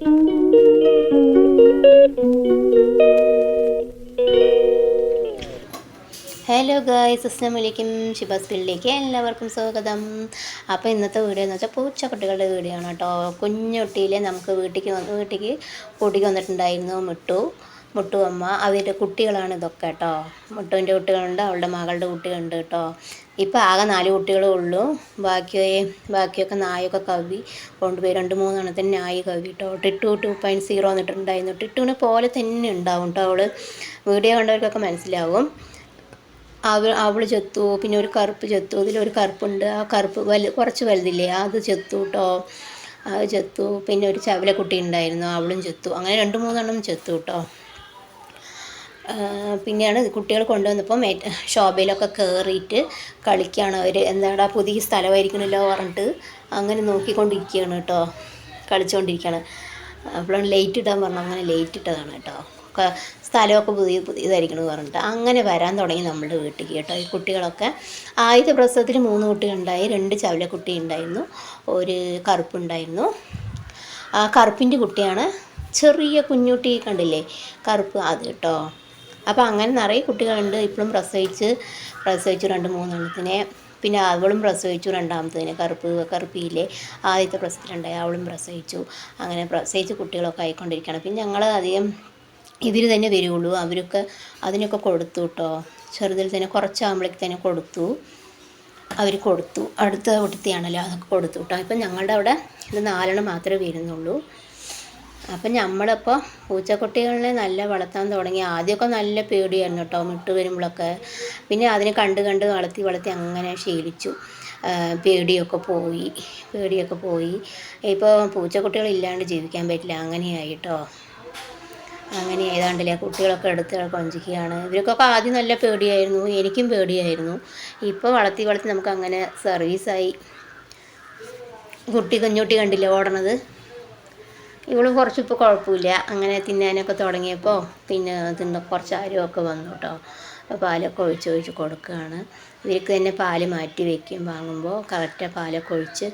Hello guys അസ്സാം വലൈക്കും ഷിബാസ് ഫീൽഡിലേക്ക് എല്ലാവർക്കും സ്വാഗതം. അപ്പോൾ ഇന്നത്തെ വീഡിയോ എന്ന് വെച്ചാൽ പൂച്ചക്കുട്ടികളുടെ വീഡിയോ ആണ് കേട്ടോ. കുഞ്ഞുട്ടിയിലെ നമുക്ക് വീട്ടിലേക്ക് വീട്ടിലേക്ക് കൂട്ടിക്ക് വന്നിട്ടുണ്ടായിരുന്നു മുട്ടു. മുട്ടു അമ്മ അവരുടെ കുട്ടികളാണ് ഇതൊക്കെ കേട്ടോ. മുട്ടുവിന്റെ കുട്ടികളുണ്ട് അവളുടെ മകളുടെ കുട്ടികളുണ്ട് കേട്ടോ. ഇപ്പോൾ ആകെ നാല് കുട്ടികളേ ഉള്ളൂ. ബാക്കിയെ ബാക്കിയൊക്കെ നായൊക്കെ കവി. കൊണ്ടുപോയി രണ്ട് മൂന്നെണ്ണത്തിന് നായി കവി കേട്ടോ. ടിട്ടു ടു പോയിന്റ് സീറോ എന്നിട്ടുണ്ടായിരുന്നു ടിട്ടുവിനെ പോലെ തന്നെ ഉണ്ടാവും കേട്ടോ അവൾ വീഡിയോ കണ്ടവർക്കൊക്കെ മനസ്സിലാവും. അവൾ അവൾ ചെത്തു പിന്നെ ഒരു കറുപ്പ് ചെത്തു. ഇതിലൊരു കറുപ്പുണ്ട്. ആ കറുപ്പ് വലു കുറച്ച് വലുതില്ലേ? അത് ചെത്തു കേട്ടോ. അത് ചെത്തു. പിന്നെ ഒരു ചവലക്കുട്ടി ഉണ്ടായിരുന്നു. അവളും ചെത്തു. അങ്ങനെ രണ്ട് മൂന്നെണ്ണം ചെത്തു കേട്ടോ. പിന്നെയാണ് കുട്ടികൾ കൊണ്ടുവന്നപ്പോൾ ഷോബയിലൊക്കെ ഷോപ്പയിലൊക്കെ കയറിയിട്ട് കളിക്കുകയാണ് അവർ എന്താടാ പുതിയ സ്ഥലമായിരിക്കണമല്ലോ പറഞ്ഞിട്ട് അങ്ങനെ നോക്കിക്കൊണ്ടിരിക്കുകയാണ് കേട്ടോ. കളിച്ചുകൊണ്ടിരിക്കുകയാണ് അപ്പോഴാണ് ലേറ്റ് ഇടാൻ പറഞ്ഞു അങ്ങനെ ലേറ്റ് ഇട്ടതാണ് കേട്ടോ. ഒക്കെ സ്ഥലമൊക്കെ പുതിയ പുതിയതായിരിക്കണം പറഞ്ഞിട്ട്. അങ്ങനെ വരാൻ തുടങ്ങി നമ്മുടെ വീട്ടിലേക്ക് കേട്ടോ. ഈ കുട്ടികളൊക്കെ ആദ്യത്തെ പ്രസവത്തിൽ മൂന്ന് കുട്ടികൾ ഉണ്ടായി രണ്ട് ചവല കുട്ടി ഉണ്ടായിരുന്നു. ഒരു കറുപ്പുണ്ടായിരുന്നു ആ കറുപ്പിന്റെ കുട്ടിയാണ് ചെറിയ കുഞ്ഞുട്ടി കണ്ടില്ലേ? കറുപ്പ് അത് കേട്ടോ. അപ്പോൾ അങ്ങനെ നിറയെ കുട്ടികളുണ്ട്. ഇപ്പോഴും പ്രസവിച്ച് പ്രസവിച്ചു രണ്ട് മൂന്നെണ്ണത്തിനെ. പിന്നെ അവളും പ്രസവിച്ചു രണ്ടാമത്തതിനെ കറുപ്പ് കറുപ്പിയിലെ ആദ്യത്തെ പ്രസവത്തിലുണ്ടായി അവളും പ്രസവിച്ചു. അങ്ങനെ പ്രസവിച്ച് കുട്ടികളൊക്കെ ആയിക്കൊണ്ടിരിക്കുകയാണ്. പിന്നെ ഞങ്ങൾ അധികം ഇവർ തന്നെ വരുള്ളൂ. അവരൊക്കെ അതിനൊക്കെ കൊടുത്തു കേട്ടോ ചെറുതിൽ തന്നെ കുറച്ചാകുമ്പോഴേക്ക് തന്നെ കൊടുത്തു. അവർ കൊടുത്തു. അടുത്ത കുട്ടിയാണല്ലോ അതൊക്കെ കൊടുത്തു കേട്ടോ ഇപ്പം ഞങ്ങളുടെ അവിടെ ഇത് നാലെണ്ണം മാത്രമേ വരുന്നുള്ളൂ. അപ്പം നമ്മളിപ്പോൾ പൂച്ചക്കുട്ടികളെ നല്ല വളർത്താൻ തുടങ്ങി. ആദ്യമൊക്കെ നല്ല പേടിയായിരുന്നു കേട്ടോ മിട്ട് വരുമ്പോഴൊക്കെ. പിന്നെ അതിനെ കണ്ട് കണ്ട് വളർത്തി വളർത്തി അങ്ങനെ ശീലിച്ചു. പേടിയൊക്കെ പോയി. പേടിയൊക്കെ പോയി. ഇപ്പോൾ പൂച്ചക്കുട്ടികൾ ഇല്ലാണ്ട് ജീവിക്കാൻ പറ്റില്ല. അങ്ങനെയായി കേട്ടോ അങ്ങനെ ഏതാണ്ടല്ലേ കുട്ടികളൊക്കെ എടുത്ത് കൊഞ്ചിക്കുകയാണ്. ഇവർക്കൊക്കെ ആദ്യം നല്ല പേടിയായിരുന്നു. എനിക്കും പേടിയായിരുന്നു. ഇപ്പോൾ വളർത്തി വളർത്തി നമുക്ക് അങ്ങനെ സർവീസായി കുട്ടി കുഞ്ഞുട്ടി കണ്ടില്ലേ ഓടണത്? ഇവളും കുറച്ചിപ്പോൾ കുഴപ്പമില്ല. അങ്ങനെ തിന്നാനൊക്കെ തുടങ്ങിയപ്പോൾ പിന്നെ തിന്ന കുറച്ച് ആരുമൊക്കെ വന്നു കേട്ടോ പാലൊക്കെ ഒഴിച്ച് ഒഴിച്ച് കൊടുക്കുകയാണ്. ഇവർക്ക് തന്നെ പാൽ മാറ്റി വെക്കും. വാങ്ങുമ്പോൾ കറക്റ്റ് പാലൊക്കെ ഒഴിച്ച്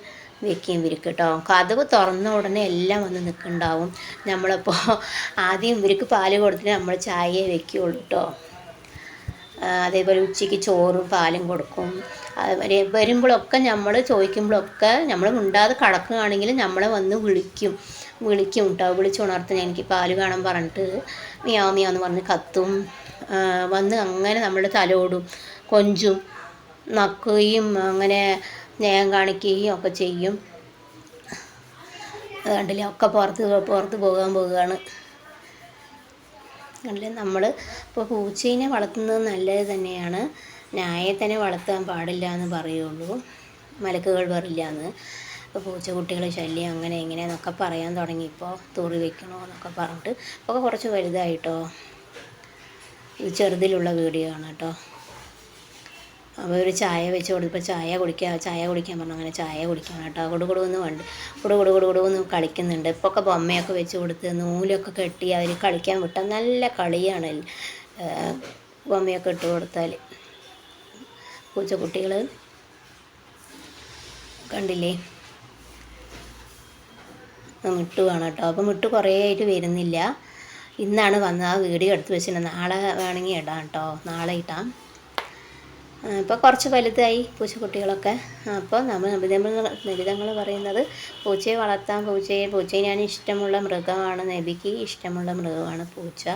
വെക്കും ഇവർക്ക് കേട്ടോ കതവ് തുറന്ന ഉടനെ എല്ലാം വന്ന് നിൽക്കുന്നുണ്ടാവും. നമ്മളിപ്പോൾ ആദ്യം ഇവർക്ക് പാൽ കൊടുത്തിട്ട് നമ്മൾ ചായയെ വെക്കുകയുള്ളൂ കേട്ടോ അതേപോലെ ഉച്ചയ്ക്ക് ചോറും പാലും കൊടുക്കും. വരുമ്പോഴൊക്കെ നമ്മൾ ചോദിക്കുമ്പോഴൊക്കെ നമ്മൾ മിണ്ടാതെ കിടക്കുകയാണെങ്കിൽ നമ്മളെ വന്ന് വിളിക്കും. വിളിക്കും കേട്ടോ വിളിച്ചുണർത്തുന്ന എനിക്ക് പാൽ വേണം പറഞ്ഞിട്ട് മിയാവ് മിയാന്ന് പറഞ്ഞ് കത്തും. വന്ന് അങ്ങനെ നമ്മുടെ തലോടും കൊഞ്ചും നക്കുകയും അങ്ങനെ സ്നേഹം കാണിക്കുകയും ഒക്കെ ചെയ്യും. അത് ഒക്കെ പുറത്ത് പുറത്ത് പോകാൻ പോവുകയാണ്. കണ്ടില്ലേ? നമ്മൾ ഇപ്പോൾ പൂച്ചേനെ വളർത്തുന്നത് നല്ലത് തന്നെയാണ്. നായയെ തന്നെ വളർത്താൻ പാടില്ല എന്ന് പറയുള്ളൂ. മലക്കുകൾ പറയില്ല എന്ന്. ഇപ്പോൾ പൂച്ചക്കുട്ടികളെ ശല്യം അങ്ങനെ ഇങ്ങനെ എന്നൊക്കെ പറയാൻ തുടങ്ങി. തുടങ്ങിയപ്പോൾ തൂറി വെക്കണോ എന്നൊക്കെ പറഞ്ഞിട്ട് ഇപ്പോൾ കുറച്ച് വലുതായിട്ടോ. ഇത് ചെറുതിലുള്ള വീഡിയോ ആണ് കേട്ടോ. അപ്പോൾ ഒരു ചായ വെച്ച് കൊടുത്തപ്പോൾ ചായ കുടിക്കുക ചായ കുടിക്കാൻ പറഞ്ഞു. അങ്ങനെ ചായ കുടിക്കാൻ കേട്ടോ. കൊടു വേണ്ട കൊടു കൊടു കൊടു കൊടുവെന്ന് കളിക്കുന്നുണ്ട്. ഇപ്പോൾ ഒക്കെ ബൊമ്മയൊക്കെ വെച്ച് കൊടുത്ത് നൂലൊക്കെ കെട്ടി അവർ കളിക്കാൻ വിട്ടാൽ നല്ല കളിയാണ്. ബൊമ്മയൊക്കെ ഇട്ട് കൊടുത്താൽ പൂച്ചക്കുട്ടികൾ കണ്ടില്ലേ? മിട്ടു ആണ് കേട്ടോ അപ്പോൾ മിട്ടു കുറേ ആയിട്ട് വരുന്നില്ല. ഇന്നാണ് വന്നത്. ആ വീഡിയോ എടുത്ത് വെച്ചിട്ട് നാളെ വേണമെങ്കിൽ ഇടാം കേട്ടോ. നാളെ ഇടാം. ഇപ്പോൾ കുറച്ച് വലുതായി പൂച്ചക്കുട്ടികളൊക്കെ. അപ്പോൾ നമ്മൾ നബിതങ്ങൾ നബിതങ്ങൾ പറയുന്നത് പൂച്ചയെ വളർത്താൻ പൂച്ചയെ പൂച്ചയെ ഞാൻ ഇഷ്ടമുള്ള മൃഗമാണ്. നബിക്ക് ഇഷ്ടമുള്ള മൃഗമാണ് പൂച്ച.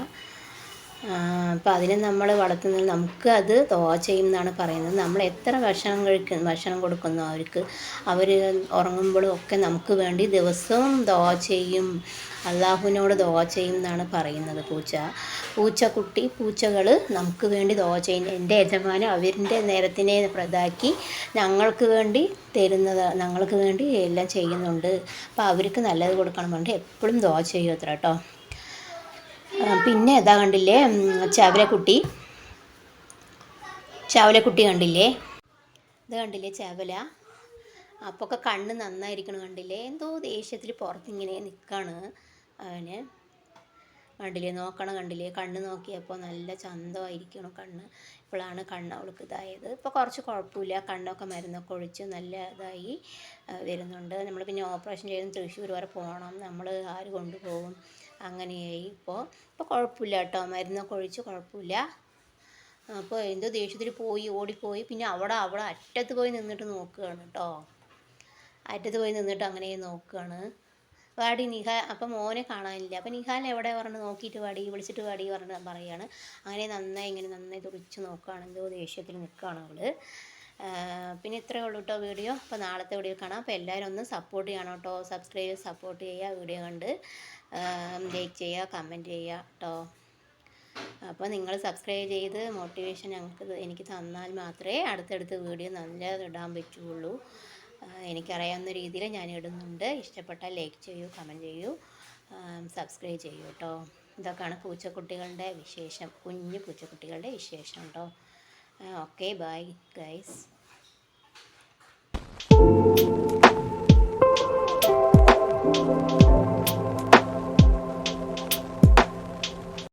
അപ്പോൾ അതിനെ നമ്മൾ വളർത്തുന്നത് നമുക്ക് അത് ദോ ചെയ്യും എന്നാണ് പറയുന്നത്. നമ്മൾ എത്ര ഭക്ഷണം കഴിക്കുന്നു ഭക്ഷണം കൊടുക്കുന്നു അവർക്ക് അവർ ഉറങ്ങുമ്പോഴും ഒക്കെ നമുക്ക് വേണ്ടി ദിവസവും ദോ ചെയ്യും. അള്ളാഹുവിനോട് ദോ ചെയ്യും എന്നാണ് പറയുന്നത് പൂച്ച. പൂച്ചക്കുട്ടി പൂച്ചകൾ നമുക്ക് വേണ്ടി ദോ ചെയ്യും. എന്റെ യജമാനം അവരിന്റെ നേരത്തിനെ പ്രതാക്കി ഞങ്ങൾക്ക് വേണ്ടി തരുന്നത് ഞങ്ങൾക്ക് വേണ്ടി എല്ലാം ചെയ്യുന്നുണ്ട്. അപ്പോൾ അവർക്ക് നല്ലത് കൊടുക്കണം വേണ്ടി എപ്പോഴും ദോ ചെയ്യും അത്ര കേട്ടോ. പിന്നെ ഇതാ കണ്ടില്ലേ ചവലക്കുട്ടി. ചവലക്കുട്ടി കണ്ടില്ലേ? ഇത് കണ്ടില്ലേ ചവല? അപ്പോൾ ഒക്കെ കണ്ണ് നന്നായിരിക്കണം കണ്ടില്ലേ? എന്തോ ദേഷ്യത്തിൽ പുറത്തിങ്ങനെ നിൽക്കാണ് അവന്. കണ്ടില്ലേ നോക്കണം കണ്ടില്ലേ? കണ്ണ് നോക്കിയപ്പോൾ നല്ല ചന്തമായിരിക്കണം കണ്ണ്. ഇപ്പോഴാണ് കണ്ണ് അവൾക്ക് ഇതായത്. ഇപ്പോൾ കുറച്ച് കുഴപ്പമില്ല. കണ്ണൊക്കെ മരുന്നൊക്കെ ഒഴിച്ച് നല്ല ഇതായി വരുന്നുണ്ട്. നമ്മൾ പിന്നെ ഓപ്പറേഷൻ ചെയ്ത് തൃശ്ശൂർ വരെ പോകണം നമ്മൾ ആര് കൊണ്ടുപോകും? അങ്ങനെയായി. ഇപ്പോൾ ഇപ്പോൾ കുഴപ്പമില്ല കേട്ടോ. മരുന്നൊക്കെ ഒഴിച്ച് കുഴപ്പമില്ല. അപ്പോൾ എന്തോ ദേഷ്യത്തിൽ പോയി ഓടിപ്പോയി. പിന്നെ അവിടെ അവിടെ അറ്റത്ത് പോയി നിന്നിട്ട് നോക്കുകയാണ് കേട്ടോ. അറ്റത്ത് പോയി നിന്നിട്ട് അങ്ങനെ നോക്കുകയാണ്. വാടി നിഹാ അപ്പം മോനെ കാണാനില്ല. അപ്പം നിഹാൽ എവിടെ പറഞ്ഞ് നോക്കിയിട്ട് വാടി വിളിച്ചിട്ട് വാടി പറഞ്ഞ് പറയുകയാണ്. അങ്ങനെ നന്നായി ഇങ്ങനെ നന്നായി തുറിച്ച് നോക്കുകയാണ്. എന്തോ ദേഷ്യത്തിൽ നിൽക്കുകയാണ് അവൾ. പിന്നെ ഇത്രയേ ഉള്ളൂ കേട്ടോ വീഡിയോ. അപ്പോൾ നാളത്തെ വീഡിയോ കാണാം. അപ്പോൾ എല്ലാവരും ഒന്ന് സപ്പോർട്ട് ചെയ്യണം കേട്ടോ സബ്സ്ക്രൈബ് സപ്പോർട്ട് ചെയ്യുക വീഡിയോ കണ്ട്. ലൈക്ക് ചെയ്യുക കമന്റ് ചെയ്യുക കേട്ടോ അപ്പോൾ നിങ്ങൾ സബ്സ്ക്രൈബ് ചെയ്ത് മോട്ടിവേഷൻ ഞങ്ങൾക്ക് എനിക്ക് തന്നാൽ മാത്രമേ അടുത്തടുത്ത് വീഡിയോ നല്ല ഇടാൻ പറ്റുള്ളൂ എനിക്കറിയാവുന്ന രീതിയിൽ ഞാൻ ഇടുന്നുണ്ട്. ഇഷ്ടപ്പെട്ടാൽ ലൈക്ക് ചെയ്യൂ കമന്റ് ചെയ്യൂ. സബ്സ്ക്രൈബ് ചെയ്യൂ കേട്ടോ ഇതൊക്കെയാണ് പൂച്ചക്കുട്ടികളുടെ വിശേഷം. കുഞ്ഞു പൂച്ചക്കുട്ടികളുടെ വിശേഷം കേട്ടോ ഓക്കെ ബൈ ഗൈസ്